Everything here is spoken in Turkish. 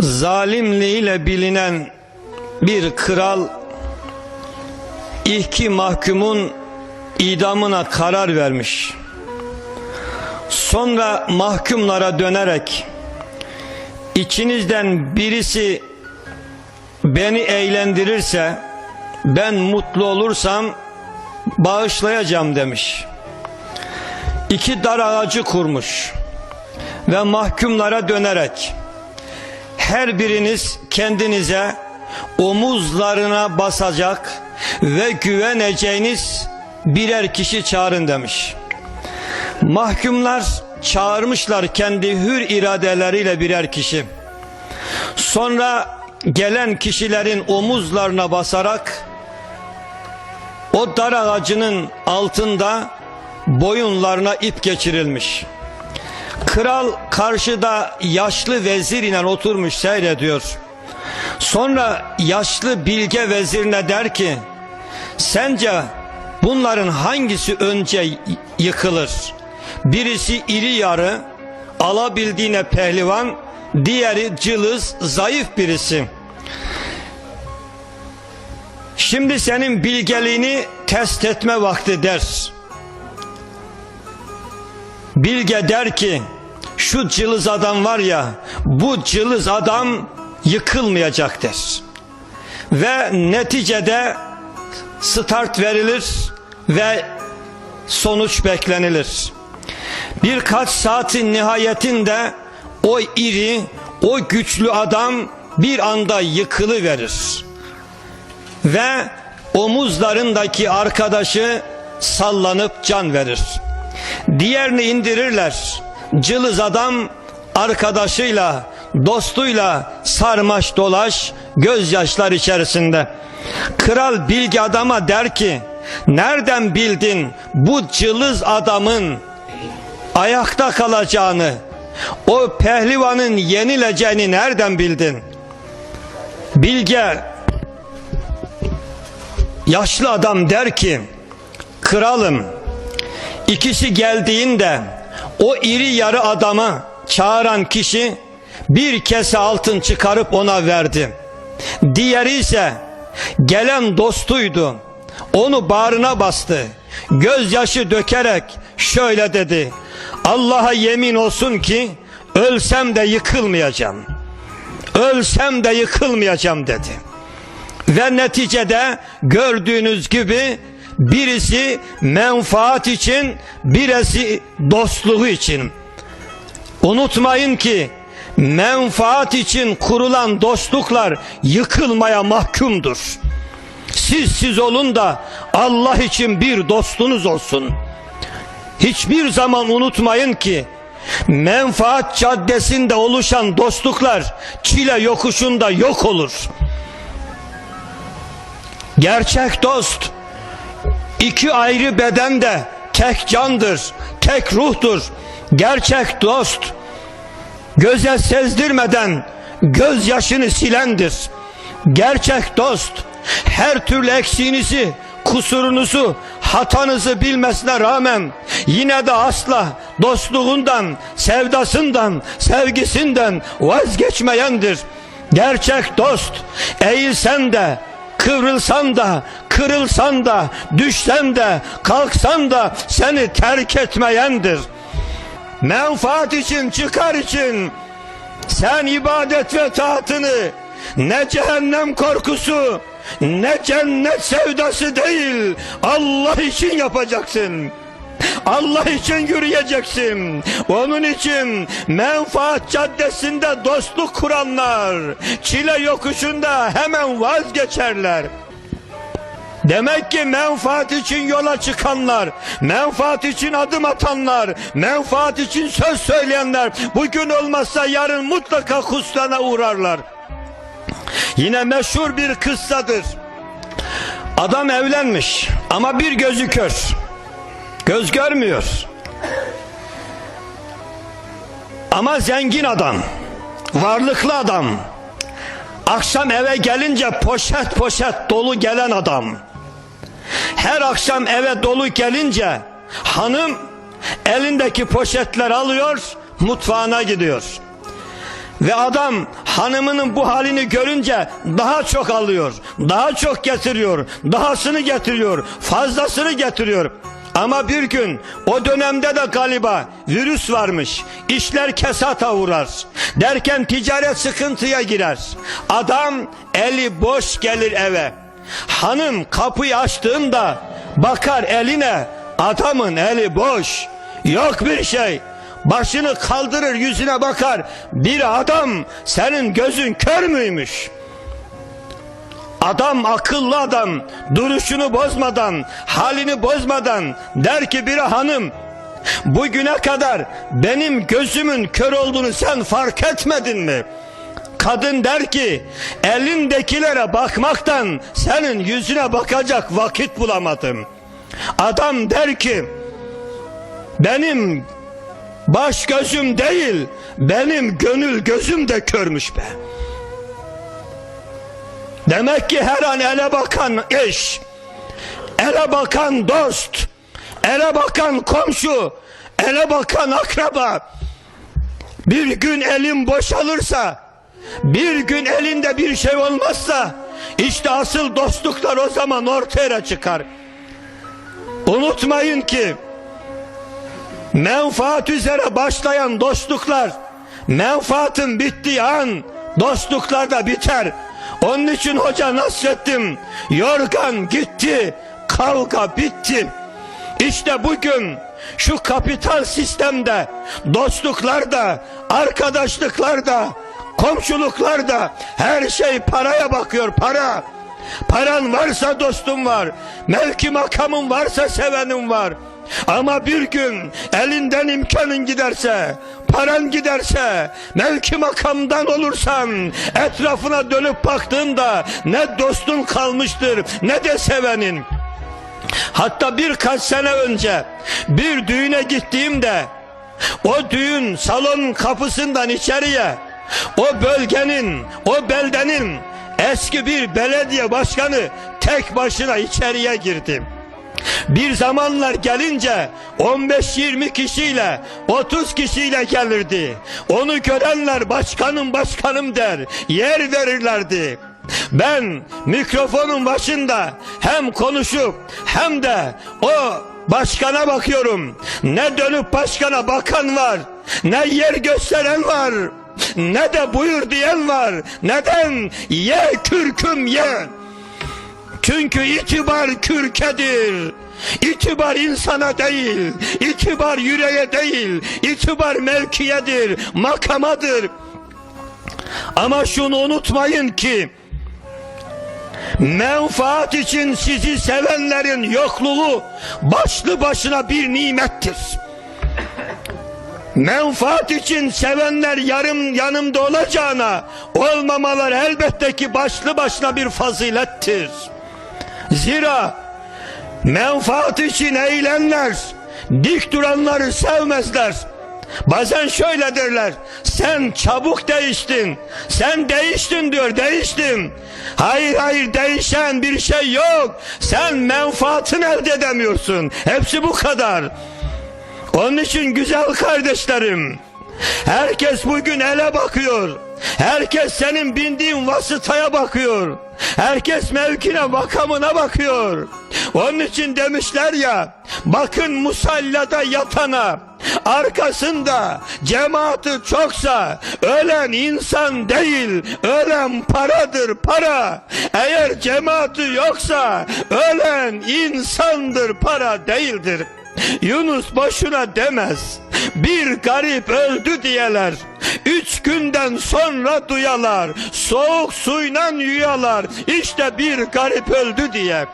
zalimliğiyle bilinen bir kral iki mahkumun idamına karar vermiş. Sonra mahkumlara dönerek içinizden birisi beni eğlendirirse ben mutlu olursam bağışlayacağım demiş. İki dar ağacı kurmuş ve mahkumlara dönerek her biriniz kendinize omuzlarına basacak ve güveneceğiniz birer kişi çağırın demiş. Mahkumlar çağırmışlar kendi hür iradeleriyle birer kişi. Sonra gelen kişilerin omuzlarına basarak o dar ağacının altında boyunlarına ip geçirilmiş. Kral karşıda yaşlı vezir ile oturmuş seyrediyor. Sonra yaşlı bilge vezirine der ki sence bunların hangisi önce yıkılır? Birisi iri yarı, alabildiğine pehlivan, diğeri cılız, zayıf birisi. Şimdi senin bilgeliğini test etme vakti der. Bilge der ki şu cılız adam var ya bu cılız adam yıkılmayacaktır. Ve neticede start verilir ve sonuç beklenilir. Birkaç saatin nihayetinde o iri, o güçlü adam bir anda yıkılıverir. Ve omuzlarındaki arkadaşı sallanıp can verir. Diğerini indirirler. Cılız adam arkadaşıyla, dostuyla sarmaş dolaş gözyaşlar içerisinde. Kral bilgi adama der ki, nereden bildin bu cılız adamın ayakta kalacağını, o pehlivanın yenileceğini nereden bildin? Bilge yaşlı adam der ki, kralım ikisi geldiğinde o iri yarı adama çağıran kişi bir kese altın çıkarıp ona verdi. Diğeri ise gelen dostuydu. Onu bağrına bastı. Gözyaşı dökerek şöyle dedi. Allah'a yemin olsun ki ölsem de yıkılmayacağım. Ölsem de yıkılmayacağım dedi. Ve neticede gördüğünüz gibi birisi menfaat için, birisi dostluğu için. Unutmayın ki menfaat için kurulan dostluklar yıkılmaya mahkumdur. Siz siz olun da Allah için bir dostunuz olsun. Hiçbir zaman unutmayın ki menfaat caddesinde oluşan dostluklar çile yokuşunda yok olur. Gerçek dost iki ayrı bedende tek candır, tek ruhtur. Gerçek dost göze sezdirmeden gözyaşını silendir. Gerçek dost her türlü eksiğinizi, kusurunuzu, hatanızı bilmesine rağmen yine de asla dostluğundan, sevdasından, sevgisinden vazgeçmeyendir. Gerçek dost eğilsen de, kıvrılsan da, kırılsan da, düşsen de, kalksan da seni terk etmeyendir. Menfaat için, çıkar için sen ibadet ve taatını ne cehennem korkusu, ne cennet sevdası değil, Allah için yapacaksın. Allah için yürüyeceksin. Onun için menfaat caddesinde dostluk kuranlar, çile yokuşunda hemen vazgeçerler. Demek ki menfaat için yola çıkanlar, menfaat için adım atanlar, menfaat için söz söyleyenler bugün olmazsa yarın mutlaka husrana uğrarlar. Yine meşhur bir kıssadır. Adam evlenmiş ama bir gözü kör. Göz görmüyor. Ama zengin adam, varlıklı adam. Akşam eve gelince poşet poşet dolu gelen adam. Her akşam eve dolu gelince hanım elindeki poşetler alıyor, mutfağına gidiyor. Ve adam hanımının bu halini görünce daha çok alıyor, daha çok getiriyor, dahasını getiriyor, fazlasını getiriyor. Ama bir gün o dönemde de galiba virüs varmış. İşler kesata uğrar. Derken ticaret sıkıntıya girer. Adam eli boş gelir eve. Hanım kapıyı açtığında bakar eline adamın eli boş. Yok bir şey. Başını kaldırır yüzüne bakar. Bir adam senin gözün kör müymüş? Adam akıllı adam duruşunu bozmadan halini bozmadan der ki bir hanım bugüne kadar benim gözümün kör olduğunu sen fark etmedin mi? Kadın der ki elindekilere bakmaktan senin yüzüne bakacak vakit bulamadım. Adam der ki benim baş gözüm değil benim gönül gözüm de körmüş be. Demek ki her an ele bakan eş, ele bakan dost, ele bakan komşu, ele bakan akraba bir gün elim boşalırsa, bir gün elinde bir şey olmazsa işte asıl dostluklar o zaman ortaya çıkar. Unutmayın ki menfaat üzere başlayan dostluklar menfaatın bittiği an dostluklar da biter. Onun için hoca Nasrettin yorgan gitti kavga bitti. İşte bugün şu kapital sistemde dostluklarda, arkadaşlıklarda, komşuluklarda her şey paraya bakıyor para. Paran varsa dostum var. Mevki makamın varsa sevenin var. Ama bir gün elinden imkanın giderse, paran giderse, mevki makamdan olursan, etrafına dönüp baktığında ne dostun kalmıştır ne de sevenin. Hatta birkaç sene önce bir düğüne gittiğimde o düğün salon kapısından içeriye o bölgenin, o beldenin eski bir belediye başkanı tek başına içeriye girdi. Bir zamanlar gelince 15-20 kişiyle 30 kişiyle gelirdi. Onu görenler başkanım başkanım der. Yer verirlerdi. Ben mikrofonun başında hem konuşup hem de o başkana bakıyorum. Ne dönüp başkana bakan var, ne yer gösteren var, ne de buyur diyen var. Neden? Ye kürküm ye. Çünkü itibar kürkedir. İtibar insana değil, itibar yüreğe değil, itibar mevkiyedir, makamadır. Ama şunu unutmayın ki, menfaat için sizi sevenlerin yokluğu başlı başına bir nimettir. Menfaat için sevenler yarım yanımda olacağına olmamalar elbette ki başlı başına bir fazilettir. Zira menfaat için eğilenler dik duranları sevmezler. Bazen şöyle derler. Sen çabuk değiştin. Sen değiştin diyor. Değiştim. Hayır hayır değişen bir şey yok. Sen menfaatını elde edemiyorsun. Hepsi bu kadar. Onun için güzel kardeşlerim. Herkes bugün ele bakıyor. Herkes senin bindiğin vasıtaya bakıyor. Herkes mevkine makamına bakıyor. Onun için demişler ya bakın musallada yatana arkasında cemaati çoksa ölen insan değil ölen paradır para. Eğer cemaati yoksa ölen insandır para değildir. Yunus boşuna demez. Bir garip öldü diyeler. Üç günden sonra duyalar. Soğuk suyla yuyalar. İşte bir garip öldü diye.